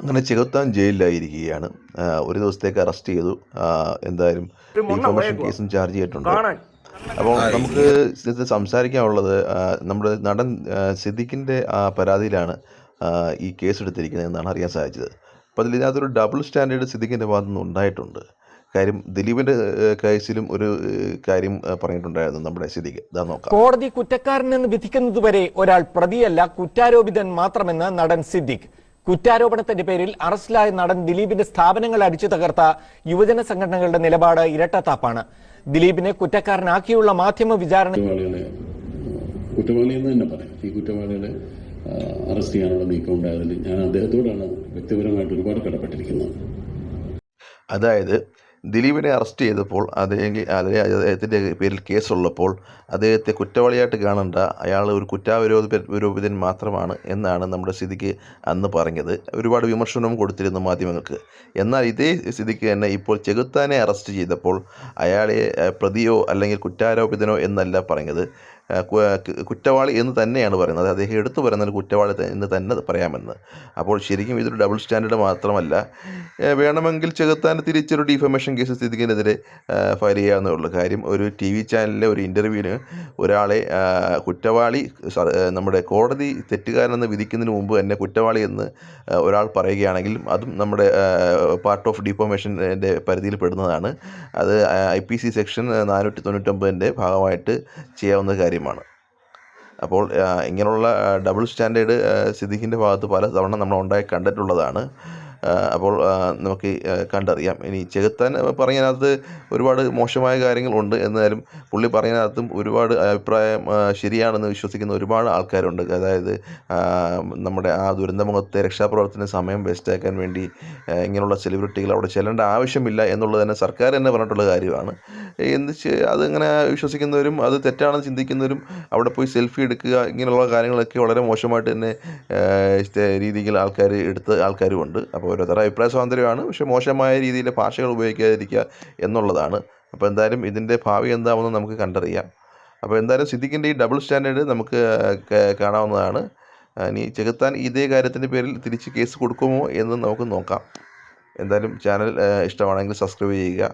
അങ്ങനെ ചെകുത്താൻ ജയിലിലായിരിക്കുകയാണ്. ഒരു ദിവസത്തേക്ക് അറസ്റ്റ് ചെയ്തു. എന്തായാലും ഇൻഫർമേഷൻ കേസും ചാർജ് ചെയ്തിട്ടുണ്ട്. അപ്പോൾ നമുക്ക് സംസാരിക്കാനുള്ളത് നമ്മുടെ നടൻ സിദ്ദിഖിന്റെ ആ പരാതിയിലാണ് ഈ കേസ് എടുത്തിരിക്കുന്നത് എന്നാണ് അറിയാൻ സാധിച്ചത്. അപ്പോൾ അതിൽ ഇതിനകത്തൊരു ഡബിൾ സ്റ്റാൻഡേർഡ് സിദ്ദിഖിന്റെ ഭാഗത്തു നിന്ന് ഉണ്ടായിട്ടുണ്ട്. കാര്യം ദിലീപിന്റെ കേസിലും ഒരു കാര്യം പറഞ്ഞിട്ടുണ്ടായിരുന്നു നമ്മുടെ സിദ്ദിഖ്. ഇതാ നോക്കാം. കോടതി കുറ്റക്കാരനെന്ന് വിധിക്കുന്നതുവരെ ഒരാൾ പ്രതിയല്ല കുറ്റാരോപിതൻ മാത്രമെന്ന് നടൻ സിദ്ദിഖ്. കുറ്റാരോപണത്തിന്റെ പേരിൽ അറസ്റ്റിലായ നടൻ ദിലീപിന്റെ സ്ഥാപനങ്ങൾ അടിച്ചു തകർത്ത യുവജന സംഘടനകളുടെ നിലപാട് ഇരട്ടത്താപ്പാണ്. ദിലീപിനെ കുറ്റക്കാരനാക്കിയുള്ള മാധ്യമ വിചാരണ കുറ്റവാളികളെ തന്നെ പറയാം. ഈ കുറ്റവാളികളെ അറസ്റ്റ് ചെയ്യാനുള്ള നീക്കം ഉണ്ടായതിൽ ഞാൻ അദ്ദേഹത്തോടാണ് വ്യക്തിപരമായിട്ട് ഒരുപാട് കടപ്പെട്ടിരിക്കുന്നത്. അതായത് ദിലീപിനെ അറസ്റ്റ് ചെയ്തപ്പോൾ അദ്ദേഹം അദ്ദേഹത്തിന്റെ പേരിൽ കേസുള്ളപ്പോൾ അദ്ദേഹത്തെ കുറ്റവാളിയായിട്ട് കാണണ്ട. അയാൾ ഒരു കുറ്റാവിരോധ വിരോപിതൻ മാത്രമാണ് എന്നാണ് നമ്മുടെ സ്ഥിതിക്ക് അന്ന് പറഞ്ഞത്. ഒരുപാട് വിമർശനവും കൊടുത്തിരുന്നു മാധ്യമങ്ങൾക്ക്. എന്നാൽ ഇതേ സ്ഥിതിക്ക് തന്നെ ഇപ്പോൾ ചെകുത്താനെ അറസ്റ്റ് ചെയ്തപ്പോൾ അയാളെ പ്രതിയോ അല്ലെങ്കിൽ കുറ്റാരോപിതനോ എന്നല്ല പറഞ്ഞത്. കുറ്റവാളി എന്ന് തന്നെയാണ് പറയുന്നത്. അദ്ദേഹം എടുത്തു പറയുന്നത് കുറ്റവാളി എന്ന് തന്നെ പറയാമെന്ന്. അപ്പോൾ ശരിക്കും ഇതൊരു ഡബിൾ സ്റ്റാൻഡേർഡ് മാത്രമല്ല. വേണമെങ്കിൽ ചെകുത്താൻ തിരിച്ചൊരു ഡിഫമേഷൻ കേസ് സ്ഥിതിക്കെതിരെ ഫയൽ ചെയ്യാവുന്നേ ഉള്ളൂ. കാര്യം ഒരു ടി വി ചാനലിലെ ഒരു ഇന്റർവ്യൂവിന് ഒരാളെ കുറ്റവാളി നമ്മുടെ കോടതി തെറ്റുകാരനെന്ന് വിധിക്കുന്നതിന് മുമ്പ് തന്നെ കുറ്റവാളി എന്ന് ഒരാൾ പറയുകയാണെങ്കിൽ അതും നമ്മുടെ പാർട്ട് ഓഫ് ഡിഫോമേഷന്റെ പരിധിയിൽ പെടുന്നതാണ്. അത് ഐ പി സി സെക്ഷൻ നാനൂറ്റി തൊണ്ണൂറ്റൊമ്പതിന്റെ ഭാഗമായിട്ട് ചെയ്യാവുന്ന കാര്യമാണ്. അപ്പോൾ ഇങ്ങനെയുള്ള ഡബിൾ സ്റ്റാൻഡേർഡ് സിദ്ദിഖിന്റെ ഭാഗത്ത് പല തവണ നമ്മൾ ഉണ്ടായി കണ്ടിട്ടുള്ളതാണ്. അപ്പോൾ നമുക്ക് കണ്ടറിയാം. ഇനി ചെകുത്താൻ പറഞ്ഞതിനകത്ത് ഒരുപാട് മോശമായ കാര്യങ്ങളുണ്ട്. എന്നാലും പുള്ളി പറഞ്ഞതിനകത്തും ഒരുപാട് അഭിപ്രായം ശരിയാണെന്ന് വിശ്വസിക്കുന്ന ഒരുപാട് ആൾക്കാരുണ്ട്. അതായത് നമ്മുടെ ആ ദുരന്തമുഖത്തെ രക്ഷാപ്രവർത്തന സമയം വേസ്റ്റാക്കാൻ വേണ്ടി ഇങ്ങനെയുള്ള സെലിബ്രിറ്റികൾ അവിടെ ചെല്ലേണ്ട ആവശ്യമില്ല എന്നുള്ളത് തന്നെ സർക്കാർ തന്നെ പറഞ്ഞിട്ടുള്ള കാര്യമാണ്. എന്ത് അതിങ്ങനെ വിശ്വസിക്കുന്നവരും അത് തെറ്റാണെന്ന് ചിന്തിക്കുന്നവരും അവിടെ പോയി സെൽഫി എടുക്കുക ഇങ്ങനെയുള്ള കാര്യങ്ങളൊക്കെ വളരെ മോശമായിട്ട് തന്നെ രീതിയിൽ ആൾക്കാർ എടുത്ത ആൾക്കാരുമുണ്ട്. അപ്പോൾ ഓരോരുത്തരുടെ അഭിപ്രായ സ്വാതന്ത്ര്യമാണ്. പക്ഷേ മോശമായ രീതിയിൽ ഭാഷകൾ ഉപയോഗിക്കാതിരിക്കുക എന്നുള്ളതാണ്. അപ്പോൾ എന്തായാലും ഇതിന്റെ ഭാവി എന്താവുമെന്ന് നമുക്ക് കണ്ടറിയാം. അപ്പോൾ എന്തായാലും സിദ്ദിഖിന്റെ ഈ ഡബിൾ സ്റ്റാൻഡേർഡ് നമുക്ക് കാണാവുന്നതാണ്. ഇനി ചെകുത്താൻ ഇതേ കാര്യത്തിന്റെ പേരിൽ തിരിച്ച് കേസ് കൊടുക്കുമോ എന്ന് നമുക്ക് നോക്കാം. എന്തായാലും ചാനൽ ഇഷ്ടമാണെങ്കിൽ സബ്സ്ക്രൈബ് ചെയ്യുക.